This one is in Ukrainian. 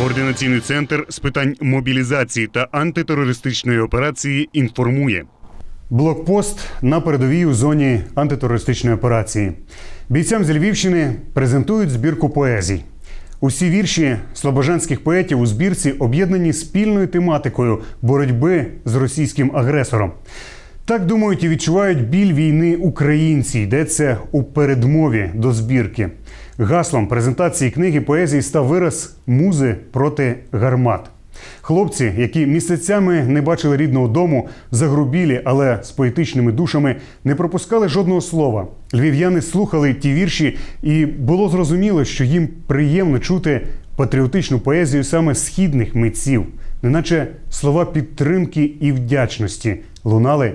координаційний центр з питань мобілізації та антитерористичної операції інформує. Блокпост на передовій у зоні антитерористичної операції. Бійцям з Львівщини презентують збірку поезій. Усі вірші слобожанських поетів у збірці об'єднані спільною тематикою боротьби з російським агресором. Так думають і відчувають біль війни українці. Йдеться у передмові до збірки. Гаслом презентації книги поезії став вираз музи проти гармат. Хлопці, які місяцями не бачили рідного дому, загрубілі, але з поетичними душами, не пропускали жодного слова. Львів'яни слухали ті вірші, і було зрозуміло, що їм приємно чути патріотичну поезію саме східних митців, неначе слова підтримки і вдячності лунали